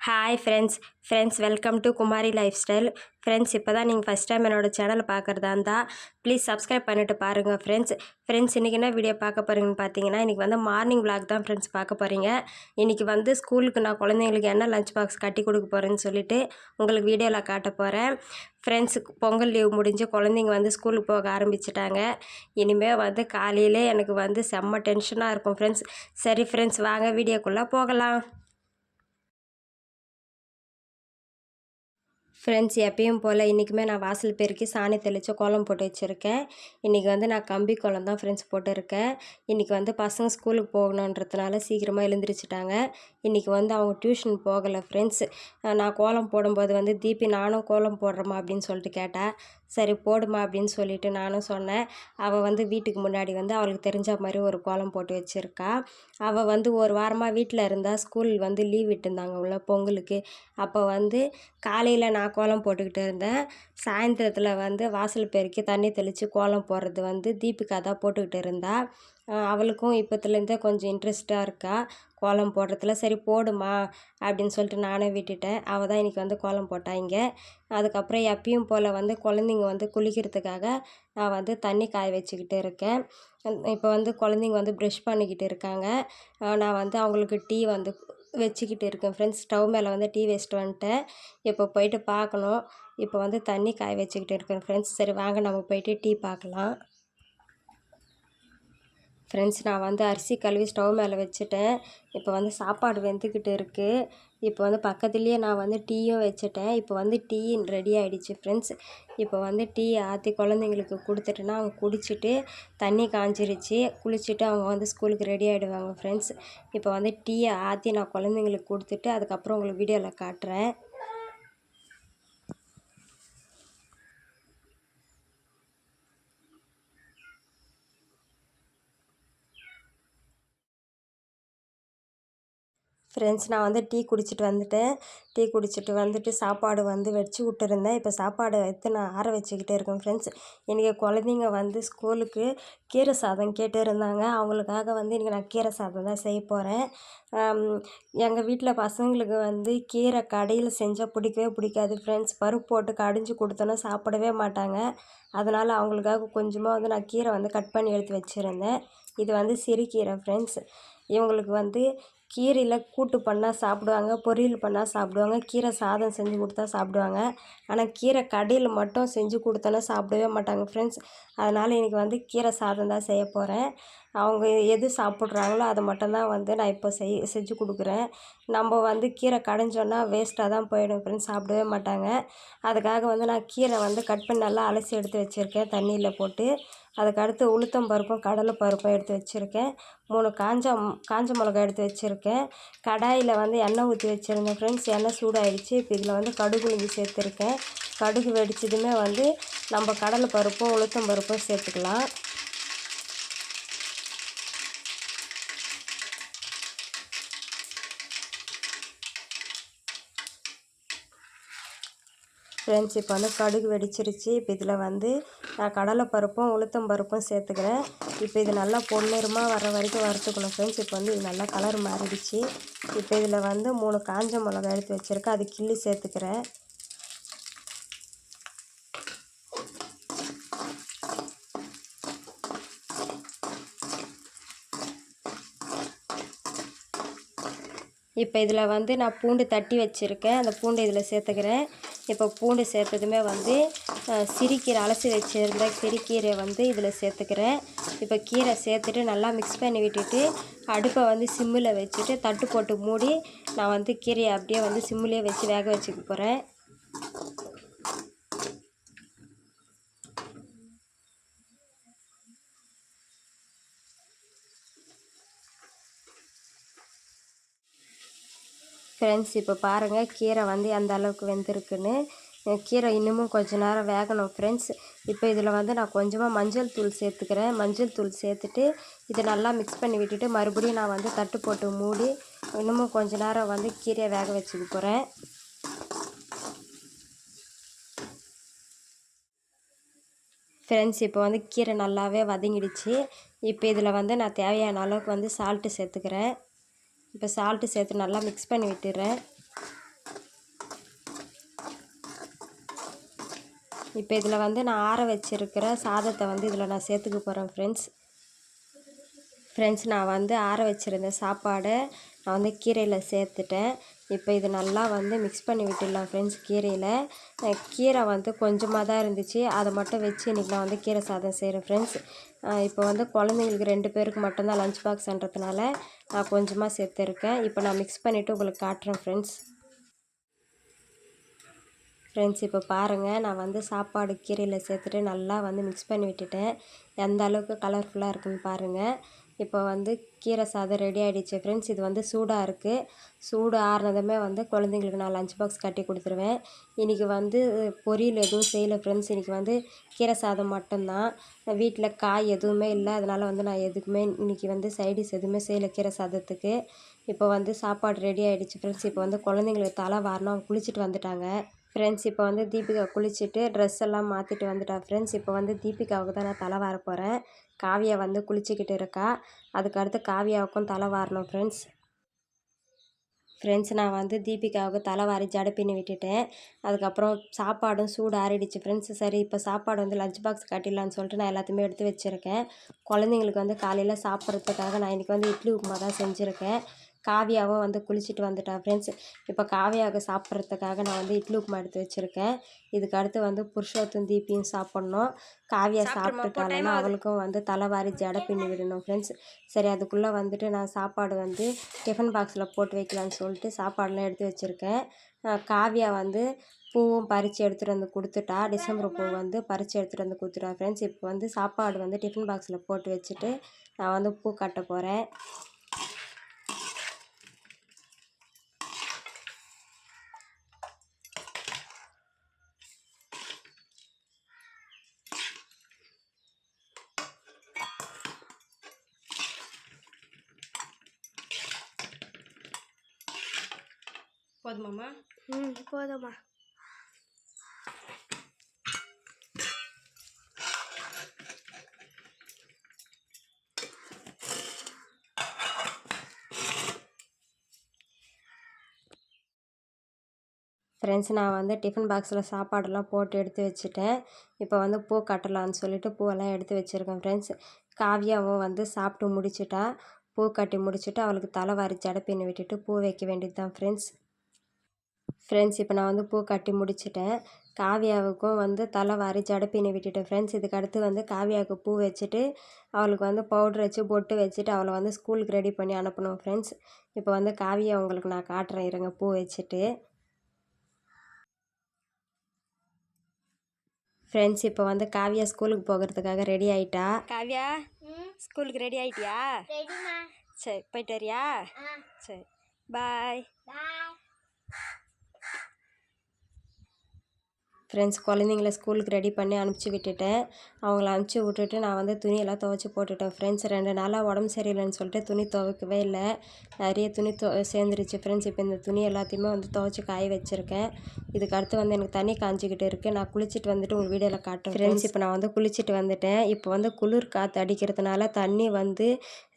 Hi friends friends welcome to Kumari lifestyle friends இப்போ தான் நீங்கள் ஃபஸ்ட் டைம் என்னோடய சேனலை பார்க்குறதா இருந்தால் ப்ளீஸ் சப்ஸ்கிரைப் பண்ணிட்டு பாருங்கள் ஃப்ரெண்ட்ஸ் ஃப்ரெண்ட்ஸ் இன்றைக்கி என்ன வீடியோ பார்க்க போகிறீங்கன்னு பார்த்தீங்கன்னா இன்றைக்கி வந்து மார்னிங் விளாக் தான் ஃப்ரெண்ட்ஸ் பார்க்க போகிறீங்க இன்றைக்கி வந்து ஸ்கூலுக்கு நான் குழந்தைங்களுக்கு என்ன லஞ்ச் பாக்ஸ் கட்டி கொடுக்க போகிறேன்னு சொல்லிட்டு உங்களுக்கு வீடியோவில் காட்ட போகிறேன் ஃப்ரெண்ட்ஸ் பொங்கல் லீவ் முடிஞ்சு குழந்தைங்க வந்து ஸ்கூலுக்கு போக ஆரம்பிச்சிட்டாங்க. இனிமேல் வந்து காலையிலே எனக்கு வந்து செம்ம டென்ஷனாக இருக்கும் ஃப்ரெண்ட்ஸ் சரி ஃப்ரெண்ட்ஸ் வாங்க வீடியோக்குள்ளே போகலாம். ஃப்ரெண்ட்ஸ் எப்பயும் போல் இன்றைக்குமே நான் வாசல் பெருக்கி சாணி தெளித்து கோலம் போட்டு வச்சுருக்கேன். இன்றைக்கி வந்து நான் கம்பி கோலம் தான் ஃப்ரெண்ட்ஸ் போட்டிருக்கேன். இன்றைக்கி வந்து பசங்க ஸ்கூலுக்கு போகணுன்றதுனால சீக்கிரமாக எழுந்திரிச்சிட்டாங்க. இன்றைக்கி வந்து அவங்க டியூஷன் போகலை ஃப்ரெண்ட்ஸ். நான் கோலம் போடும்போது வந்து தீபி நானும் கோலம் போடுறேம்மா அப்படின்னு சொல்லிட்டு கேட்டால் சரி போடுமா அப்படின்னு சொல்லிட்டு நானும் சொன்னேன். அவள் வந்து வீட்டுக்கு முன்னாடி வந்து அவளுக்கு தெரிஞ்ச மாதிரி ஒரு கோலம் போட்டு வச்சுருக்கா. அவள் வந்து ஒரு வாரமாக வீட்டில் இருந்தால் ஸ்கூல் வந்து லீவ் விட்டுருந்தாங்க உள்ள பொங்கலுக்கு. அப்போ வந்து காலையில் நான் கோலம் போட்டுக்கிட்டு இருந்தேன். சாயந்தரத்தில் வந்து வாசல் பெருக்கி தண்ணி தெளித்து கோலம் போடுறது வந்து தீபிகா தான் போட்டுக்கிட்டு இருந்தா. அவளுக்கும் இப்போத்துலேருந்தே கொஞ்சம் இன்ட்ரெஸ்ட்டாக இருக்கா? கோலம் போடுறதுல சரி போடுமா? அப்படின்னு சொல்லிட்டு நானே விட்டுட்டேன். அவள் தான் இன்றைக்கி வந்து கோலம் போட்டா இங்கே. அதுக்கப்புறம் எப்பயும் போல் வந்து குழந்தைங்க வந்து குளிக்கிறதுக்காக நான் வந்து தண்ணி காய வச்சுக்கிட்டு இருக்கேன். இப்போ வந்து குழந்தைங்க வந்து ப்ரெஷ் பண்ணிக்கிட்டு இருக்காங்க. நான் வந்து அவங்களுக்கு டீ வந்து வச்சுக்கிட்டு இருக்கேன் ஃப்ரெண்ட்ஸ் ஸ்டவ் மேலே வந்து டீ வச்சுட்டு வந்துட்டேன். இப்போ போயிட்டு பார்க்கணும். இப்போ வந்து தண்ணி காய வச்சுக்கிட்டு இருக்கேன் ஃப்ரெண்ட்ஸ் சரி வாங்க நம்ம போயிட்டு டீ பார்க்கலாம். ஃப்ரெண்ட்ஸ் நான் வந்து அரிசி கழுவி ஸ்டவ் மேலே வச்சுட்டேன். இப்போ வந்து சாப்பாடு வெந்துக்கிட்டு இருக்குது இப்போ வந்து பக்கத்துலேயே நான் வந்து டீயும் வச்சுட்டேன். இப்போ வந்து டீ ரெடி ஆகிடுச்சு ஃப்ரெண்ட்ஸ் இப்போ வந்து டீ ஆற்றி குழந்தைங்களுக்கு கொடுத்துட்டேன்னா அவங்க குடிச்சிட்டு தண்ணி காஞ்சிருச்சு. குளிச்சுட்டு அவங்க வந்து ஸ்கூலுக்கு ரெடி ஆகிடுவாங்க ஃப்ரெண்ட்ஸ் இப்போ வந்து டீயை ஆற்றி நான் குழந்தைங்களுக்கு கொடுத்துட்டு அதுக்கப்புறம் உங்களுக்கு வீடியோவில் காட்டுறேன். ஃப்ரெண்ட்ஸ் நான் வந்து டீ குடிச்சிட்டு வந்துட்டேன். டீ குடிச்சிட்டு வந்துட்டு சாப்பாடு வந்து வச்சு விட்டுருந்தேன். இப்போ சாப்பாடு எடுத்து நான் ஆற வச்சுக்கிட்டே இருக்கேன் ஃப்ரெண்ட்ஸ் இன்றைக்கி குழந்தைங்க வந்து ஸ்கூலுக்கு கீரை சாதம் கேட்டு இருந்தாங்க. அவங்களுக்காக வந்து இன்றைக்கி நான் கீரை சாதம் தான் செய்ய போகிறேன் எங்கள் வீட்டில் பசங்களுக்கு வந்து கீரை கடையில் செஞ்சால் பிடிக்கவே பிடிக்காது ஃப்ரெண்ட்ஸ் பருப்பு போட்டு கடிஞ்சு கொடுத்தோன்னா சாப்பிடவே மாட்டாங்க. அதனால் அவங்களுக்காக கொஞ்சமாக வந்து நான் கீரை வந்து கட் பண்ணி எடுத்து வச்சுருந்தேன். இது வந்து சிறுகீரை ஃப்ரெண்ட்ஸ் இவங்களுக்கு வந்து கீரையில் கூட்டு பண்ணால் சாப்பிடுவாங்க பொரியல் பண்ணால் சாப்பிடுவாங்க கீரை சாதம் செஞ்சு கொடுத்தா சாப்பிடுவாங்க. ஆனால் கீரை கடையில் மட்டும் செஞ்சு கொடுத்தோன்னா சாப்பிடவே மாட்டாங்க ஃப்ரெண்ட்ஸ் அதனால் எனக்கு வந்து கீரை சாதம் தான் செய்ய போகிறேன் அவங்க எது சாப்பிட்றாங்களோ அதை மட்டும்தான் வந்து நான் இப்போ செய் செஞ்சு கொடுக்குறேன். நம்ம வந்து கீரை கடைஞ்சோன்னா வேஸ்ட்டாக தான் போயிடும் ஃப்ரெண்ட்ஸ் சாப்பிடவே மாட்டாங்க. அதுக்காக வந்து நான் கீரை வந்து கட் பண்ணி நல்லா அலசி எடுத்து வச்சுருக்கேன் தண்ணியில் போட்டு. அதுக்கு அடுத்து உளுத்தம் பருப்பும் கடலை பருப்பும் எடுத்து வச்சுருக்கேன். மூணு காஞ்ச காஞ்ச மிளகா எடுத்து வச்சுருக்கேன். கடாயில் வந்து எண்ணெய் ஊற்றி வச்சுருந்தேன் ஃப்ரெண்ட்ஸ் எண்ணெய் சூடாயிடுச்சு. இப்போ இதில் வந்து கடுகு உளுந்து சேர்த்துருக்கேன். கடுகு வெடிச்சதுமே வந்து நம்ம கடலை பருப்பும் உளுத்தம் பருப்பும் சேர்த்துக்கலாம். ஃப்ரெண்ட்ஸ் இப்போ வந்து கடுகு வெடிச்சிருச்சு. இப்போ இதில் வந்து நான் கடலை பருப்பும் உளுத்தம் பருப்பும் சேர்த்துக்கிறேன். இப்போ இது நல்லா பொன்னிறமாக வர வரைக்கும் வறுத்துக்கணும் ஃப்ரெண்ட்ஸ். இப்போ வந்து இது நல்லா கலர் மாறிடுச்சு. இப்போ இதில் வந்து மூணு காஞ்ச மிளகா எடுத்து வச்சுருக்கேன். அது கிள்ளி சேர்த்துக்கிறேன். இப்போ இதில் வந்து நான் பூண்டு தட்டி வச்சுருக்கேன். அந்த பூண்டு இதில் சேர்த்துக்கிறேன். இப்போ பூண்டு சேர்த்ததுமே வந்து சிறுக்கீரை சிறுகீரை அலசி வச்சுருந்த சிறுக்கீரை வந்து இதில் சேர்த்துக்கிறேன். இப்போ கீரை சேர்த்துட்டு நல்லா மிக்ஸ் பண்ணி விட்டுட்டு அடுப்பை வந்து சிம்மில் வச்சுட்டு தட்டு போட்டு மூடி நான் வந்து கீரையை அப்படியே வந்து சிம்மிலே வச்சு வேக வச்சுக்க போகிறேன் ஃப்ரெண்ட்ஸ் இப்போ பாருங்கள் கீரை வந்து எந்த அளவுக்கு வெந்திருக்குன்னு. கீரை இன்னமும் கொஞ்ச நேரம் வேகணும் ஃப்ரெண்ட்ஸ் இப்போ இதில் வந்து நான் கொஞ்சமாக மஞ்சள் தூள் சேர்த்துக்கிறேன். மஞ்சள் தூள் சேர்த்துட்டு இதை நல்லா மிக்ஸ் பண்ணி விட்டுட்டு மறுபடியும் நான் வந்து தட்டு போட்டு மூடி இன்னமும் கொஞ்ச நேரம் வந்து கீரையை வேக வச்சுக்க போகிறேன் ஃப்ரெண்ட்ஸ் இப்போ வந்து கீரை நல்லாவே வதங்கிடுச்சு. இப்போ இதில் வந்து நான் தேவையான அளவுக்கு வந்து சால்ட்டு சேர்த்துக்கிறேன். இப்போ சால்ட்டு சேர்த்து நல்லா மிக்ஸ் பண்ணி விட்டுறேன் இப்போ இதில் வந்து நான் ஆற வச்சிருக்கிற சாதத்தை வந்து இதில் நான் சேர்த்துக்க போகிறேன் ஃப்ரெண்ட்ஸ் ஃப்ரெண்ட்ஸ் நான் வந்து ஆற வச்சுருந்த சாப்பாடை நான் வந்து கீரையில் சேர்த்துட்டேன். இப்போ இது நல்லா வந்து மிக்ஸ் பண்ணி விட்டுடலாம் ஃப்ரெண்ட்ஸ் கீரையில். கீரை வந்து கொஞ்சமாக தான் இருந்துச்சு. அதை மட்டும் வச்சு இன்றைக்கி நான் வந்து கீரை சாதம் செய்கிறேன் ஃப்ரெண்ட்ஸ் இப்போ வந்து குழந்தைங்களுக்கு ரெண்டு பேருக்கு மட்டும்தான் லஞ்ச் பாக்ஸ்ன்றதுனால நான் கொஞ்சமாக சேர்த்துருக்கேன். இப்போ நான் மிக்ஸ் பண்ணிவிட்டு உங்களுக்கு காட்டுறேன் ஃப்ரெண்ட்ஸ் ஃப்ரெண்ட்ஸ் இப்போ பாருங்கள் நான் வந்து சாப்பாடு கீரையில் சேர்த்துட்டு நல்லா வந்து மிக்ஸ் பண்ணி விட்டுட்டேன். எந்த அளவுக்கு கலர்ஃபுல்லாக இருக்குன்னு பாருங்கள் இப்போ வந்து கீரை சாதம் ரெடி ஆகிடுச்சு ஃப்ரெண்ட்ஸ் இது வந்து சூடாக இருக்குது சூடு ஆறுனதுமே வந்து குழந்தைங்களுக்கு நான் லஞ்ச் பாக்ஸ் கட்டி கொடுத்துருவேன். இன்றைக்கி வந்து பொரியல் எதுவும் செய்யலை ஃப்ரெண்ட்ஸ் இன்றைக்கி வந்து கீரை சாதம் மட்டும்தான். வீட்டில் காய் எதுவுமே இல்லை. அதனால் வந்து நான் எதுக்குமே இன்றைக்கி வந்து சைடிஷ் எதுவுமே செய்யலை கீரை சாதத்துக்கு. இப்போ வந்து சாப்பாடு ரெடி ஆகிடுச்சு ஃப்ரெண்ட்ஸ் இப்போ வந்து குழந்தைங்களுக்கு தலை வாரணும். குளிச்சுட்டு வந்துட்டாங்க. ஃப்ரெண்ட்ஸ் இப்போ வந்து தீபிகா குளிச்சுட்டு ட்ரெஸ் எல்லாம் மாற்றிட்டு வந்துட்டா. ஃப்ரெண்ட்ஸ் இப்போ வந்து தீபிகாவுக்கு தான் நான் தலை வார போகிறேன் காவியா வந்து குளிச்சுக்கிட்டு இருக்கா. அதுக்கடுத்து காவியாவுக்கும் தலை வாரணும் ஃப்ரெண்ட்ஸ் ஃப்ரெண்ட்ஸ் நான் வந்து தீபிகாவுக்கு தலை வாரி ஜடை பின்னி விட்டுட்டேன். அதுக்கப்புறம் சாப்பாடும் சூடு ஆறிடுச்சு ஃப்ரெண்ட்ஸ் சரி இப்போ சாப்பாடு வந்து லஞ்ச் பாக்ஸ் கட்டிடலான்னு சொல்லிட்டு நான் எல்லாத்தையுமே எடுத்து வச்சுருக்கேன். குழந்தைங்களுக்கு வந்து காலையில் சாப்பிட்றதுக்காக நான் இன்றைக்கி வந்து இட்லி உப்புமா தான் செஞ்சுருக்கேன். காவியாவும் வந்து குளிச்சுட்டு வந்துட்டா. ஃப்ரெண்ட்ஸ் இப்போ காவியாவுக்கு சாப்பிட்றதுக்காக நான் வந்து இட்லி உப்புமா எடுத்து வச்சுருக்கேன். இதுக்கு அடுத்து வந்து புருஷோத்தும் தீப்பியும் சாப்பிட்ணும். காவியா சாப்பிட்டுட்டாலும் அவளுக்கும் வந்து தலைவாரி ஜடை பின்னி விடணும் ஃப்ரெண்ட்ஸ் சரி அதுக்குள்ளே வந்துட்டு நான் சாப்பாடு வந்து டிஃபன் பாக்ஸில் போட்டு வைக்கலான்னு சொல்லிட்டு சாப்பாடெலாம் எடுத்து வச்சுருக்கேன். காவியா வந்து பூவும் பறித்து எடுத்துகிட்டு வந்து கொடுத்துட்டா. டிசம்பர் பூ வந்து பறித்து எடுத்துகிட்டு வந்து கொடுத்துட்டா. ஃப்ரெண்ட்ஸ் இப்போ வந்து சாப்பாடு வந்து டிஃபன் பாக்ஸில் போட்டு வச்சுட்டு நான் வந்து பூ கட்ட போகிறேன் போதுமாம்மா? ம் போதும்மா. ஃப்ரெண்ட்ஸ் நான் வந்து டிஃபன் பாக்ஸில் சாப்பாடெல்லாம் போட்டு எடுத்து வச்சுட்டேன். இப்போ வந்து பூ கட்டலான்னு சொல்லிட்டு பூவெல்லாம் எடுத்து வச்சுருக்கேன் ஃப்ரெண்ட்ஸ் காவியாவும் வந்து சாப்பிட்டு முடிச்சிட்டா. பூ கட்டி முடிச்சுட்டு அவளுக்கு தலை வாரி ஜடப்பின்னு விட்டுட்டு பூ வைக்க வேண்டியது தான் ஃப்ரெண்ட்ஸ் ஃப்ரெண்ட்ஸ் இப்போ நான் வந்து பூ கட்டி முடிச்சிட்டேன். காவியாவுக்கும் வந்து தலை வாரி ஜடப்பின்னு விட்டுட்டேன். ஃப்ரெண்ட்ஸ் இதுக்கு அடுத்து வந்து காவியாவுக்கு பூ வச்சுட்டு அவளுக்கு வந்து பவுட்ரு வச்சு பொட்டு வச்சுட்டு அவளை வந்து ஸ்கூலுக்கு ரெடி பண்ணி அனுப்பணும் ஃப்ரெண்ட்ஸ் இப்போ வந்து காவியா உங்களுக்கு நான் காட்டுறேன். இருங்க பூ வச்சுட்டு. ஃப்ரெண்ட்ஸ் இப்போ வந்து காவியா ஸ்கூலுக்கு போகிறதுக்காக ரெடி ஆயிட்டா? காவியா ஸ்கூலுக்கு ரெடி ஆயிட்டியா? சரி போயிட்டு வரியா? சரி. பாய் ஃப்ரெண்ட்ஸ் குழந்தைங்கள ஸ்கூலுக்கு ரெடி பண்ணி அனுப்பிச்சி விட்டுட்டேன். அவங்கள அனுப்பிச்சி விட்டுட்டு நான் வந்து துணியெல்லாம் துவைச்சி போட்டுட்டேன். ஃப்ரெண்ட்ஸ் ரெண்டு நாளாக உடம்பு சரியில்லைன்னு சொல்லிட்டு துணி துவைக்கவே இல்லை. நிறைய துணி துவ சேர்ந்துருச்சு ஃப்ரெண்ட்ஸ் இப்போ இந்த துணி எல்லாத்தையுமே வந்து துவைச்சி காய வச்சுருக்கேன். இதுக்கு அடுத்து வந்து எனக்கு தண்ணி காஞ்சிக்கிட்டு இருக்குது நான் குளிச்சுட்டு வந்துட்டு உங்கள் வீடியோவில் காட்டுறேன். ஃப்ரெண்ட்ஸ் இப்போ நான் வந்து குளிச்சுட்டு வந்துட்டேன். இப்போ வந்து குளிர் காற்று அடிக்கிறதுனால தண்ணி வந்து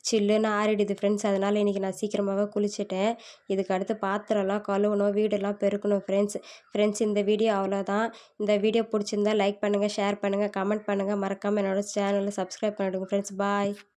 சில்லுன்னு ஆறிடுது ஃப்ரெண்ட்ஸ் அதனால் இன்றைக்கி நான் சீக்கிரமாகவே குளிச்சுட்டேன். இதுக்கு அடுத்து பாத்திரம்லாம் கழுவணும் வீடெல்லாம் பெருக்கணும் ஃப்ரெண்ட்ஸ் ஃப்ரெண்ட்ஸ் இந்த வீடியோ அவ்வளோதான் இந்த வீடியோ பிடிச்சிருந்தா லைக் பண்ணுங்கள் ஷேர் பண்ணுங்கள் கமெண்ட் பண்ணுங்கள் மறக்காமல் என்னோடய சேனலை சப்ஸ்கிரைப் பண்ணிவிடுங்க ஃப்ரெண்ட்ஸ் பாய்